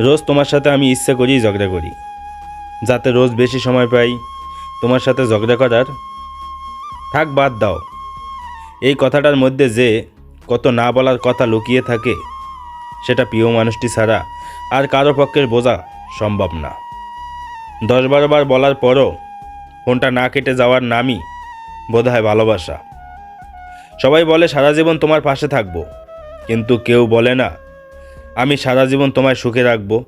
রোজ তোমার সাথে আমি ইচ্ছা করেই ঝগড়া করি। যাতে রোজ বেশি সময় পাই, তোমার সাথে ঝগড়া করার। থাক, বাদ দাও। এই কথাটার মধ্যে যে কত না বলার কথা লুকিয়ে থাকে, সেটা প্রিয় মানুষটি ছাড়া আর কারও পক্ষের বোঝা সম্ভব না। দশ বারো বার বলার পরও ফোনটা না কেটে যাওয়ার নামই বোধ হয় ভালোবাসা। সবাই বলে, সারা জীবন তোমার পাশে থাকব। কিন্তু কেউ বলে না আমি সারা জীবন তোমায় সুখে রাখব।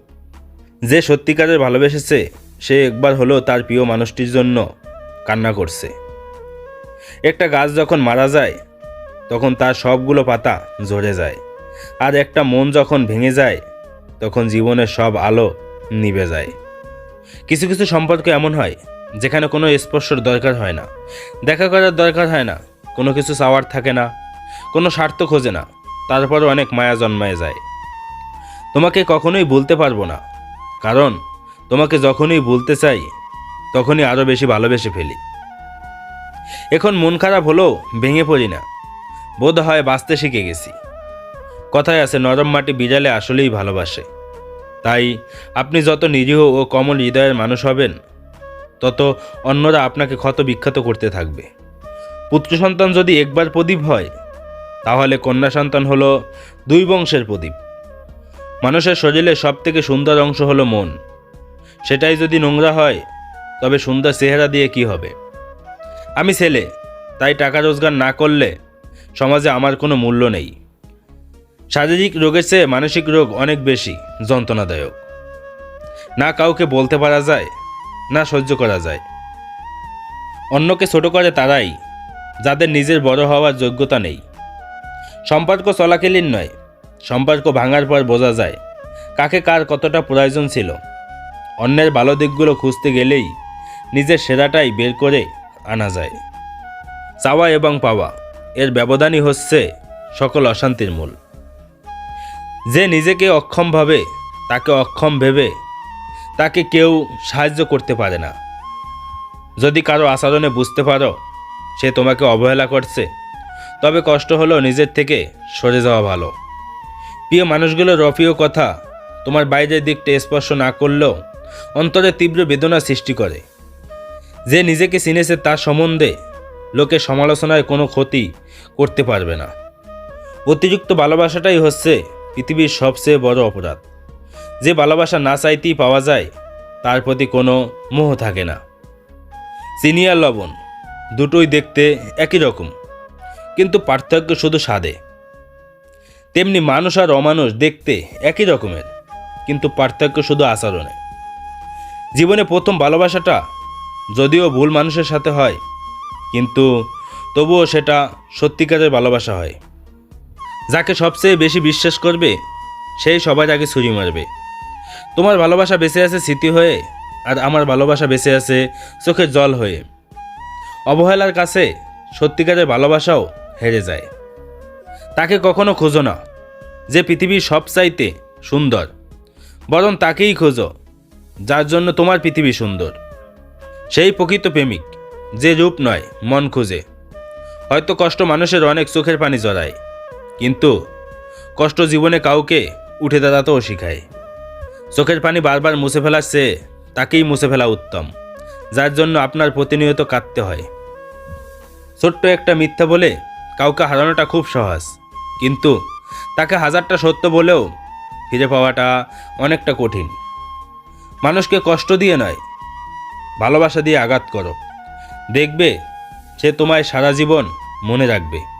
যে সত্যিকারের ভালোবেসেছে, সে একবার হলেও তার প্রিয় মানুষটির জন্য কান্না করছে। একটা গাছ যখন মারা যায়, তখন তার সবগুলো পাতা ঝরে যায়। আর একটা মন যখন ভেঙে যায়, তখন জীবনের সব আলো নিভে যায়। কিছু কিছু সম্পর্ক এমন হয়, যেখানে কোনো স্পর্শর দরকার হয় না। দেখা করার দরকার হয় না, কোনো কিছু চাওয়ার থাকে না, কোনো স্বার্থ খোঁজে না। তারপরও অনেক মায়া জন্মায় যায়। তোমাকে কখনোই বলতে পারব না। কারণ, তোমাকে যখনই বলতে চাই, তখনই আরও বেশি ভালোবেসে ফেলি। এখন মন খারাপ হলেও ভেঙে পড়ি না। বোধ হয় বাঁচতে শিখে গেছি। কথায় আছে, নরম মাটি বিড়ালে আসলেই ভালোবাসে। তাই আপনি যত নিরীহ ও কমল হৃদয়ের মানুষ হবেন, তত অন্যরা আপনাকে ক্ষত বিখ্যাত করতে থাকবে। পুত্র সন্তান যদি একবার প্রদীপ হয়, তাহলে কন্যা সন্তান হলো দুই বংশের প্রদীপ। মানুষের শরীরের সব থেকে সুন্দর অংশ হলো মন। সেটাই যদি নোংরা হয়, তবে সুন্দর চেহারা দিয়ে কি হবে? আমি ছেলে, তাই টাকা রোজগার না করলে সমাজে আমার কোনো মূল্য নেই। শারীরিক রোগের চেয়ে মানসিক রোগ অনেক বেশি, যন্ত্রণাদায়ক। না কাউকে বলতে পারা যায়, না সহ্য করা যায়। অন্যকে ছোট করে তারাই, যাদের নিজের বড় হওয়ার যোগ্যতা নেই। সম্পর্ক চলাকালীন নয় সম্পর্ক ভাঙার পর বোঝা যায়, কাকে কার কতটা প্রয়োজন ছিল। অন্যের ভালো দিকগুলো খুঁজতে গেলেই নিজের সেরাটাই বের করে আনা যায়। চাওয়া এবং পাওয়া, এর ব্যবধানই হচ্ছে সকল অশান্তির মূল। যে নিজেকে অক্ষম ভাবে, তাকে অক্ষম ভেবে, তাকে কেউ সাহায্য করতে পারে না। যদি কারও আচরণে বুঝতে পারো, সে তোমাকে অবহেলা করছে, তবে কষ্ট হলো নিজের থেকে সরে যাওয়া ভালো। প্রিয় মানুষগুলোর অপ্রিয় কথা, তোমার বাইরের দিকটা স্পর্শ না করলেও অন্তরে তীব্র বেদনা সৃষ্টি করে। যে নিজেকে চিনেছে তার সম্বন্ধে লোকে সমালোচনায় কোনো ক্ষতি করতে পারবে না। অতিরিক্ত ভালোবাসাটাই হচ্ছে পৃথিবীর সবচেয়ে বড় অপরাধ। যে ভালোবাসা না চাইতেই পাওয়া যায়, তার প্রতি কোনো মোহ থাকে না। চিনি আর লবণ, দুটোই দেখতে একই রকম, কিন্তু পার্থক্য শুধু স্বাদে। তেমনি মানুষ আর অমানুষ দেখতে একই রকমের, কিন্তু পার্থক্য শুধু আচরণে। জীবনে প্রথম ভালোবাসাটা যদিও ভুল মানুষের সাথে হয়, কিন্তু তবুও সেটা সত্যিকারের ভালোবাসা হয়। যাকে সবচেয়ে বেশি বিশ্বাস করবে, সেই সবার আগে ছুরি মারবে। তোমার ভালোবাসা বেঁচে আছে স্মৃতি হয়ে, আর আমার ভালোবাসা বেঁচে আছে চোখের জল হয়ে। অবহেলার কাছে সত্যিকারের ভালোবাসাও হেরে যায়। তাকে কখনো খোঁজো না, যে পৃথিবীর সবচাইতে সুন্দর। বরং তাকেই খোঁজো, যার জন্য তোমার পৃথিবী সুন্দর। সেই প্রকৃত প্রেমিক, যে রূপ নয়, মন খুঁজে। হয়তো কষ্ট মানুষের অনেক চোখের পানি জড়ায়, কিন্তু কষ্ট জীবনে কাউকে উঠে দাঁড়াতেও শিখায়। চোখের পানি বারবার মুছে ফেলার চেয়ে তাকেই মুছে ফেলা উত্তম, যার জন্য আপনার প্রতিনিয়ত কাঁদতে হয়। ছোট্ট একটা মিথ্যা বলে কাউকে হারানোটা খুব সহজ। কিন্তু তাকে হাজারটা সত্য বলেও ফিরে পাওয়াটা অনেকটা কঠিন। মানুষকে কষ্ট দিয়ে নয়, ভালোবাসা দিয়ে আঘাত করো। দেখবে সে তোমায় সারা জীবন মনে রাখবে।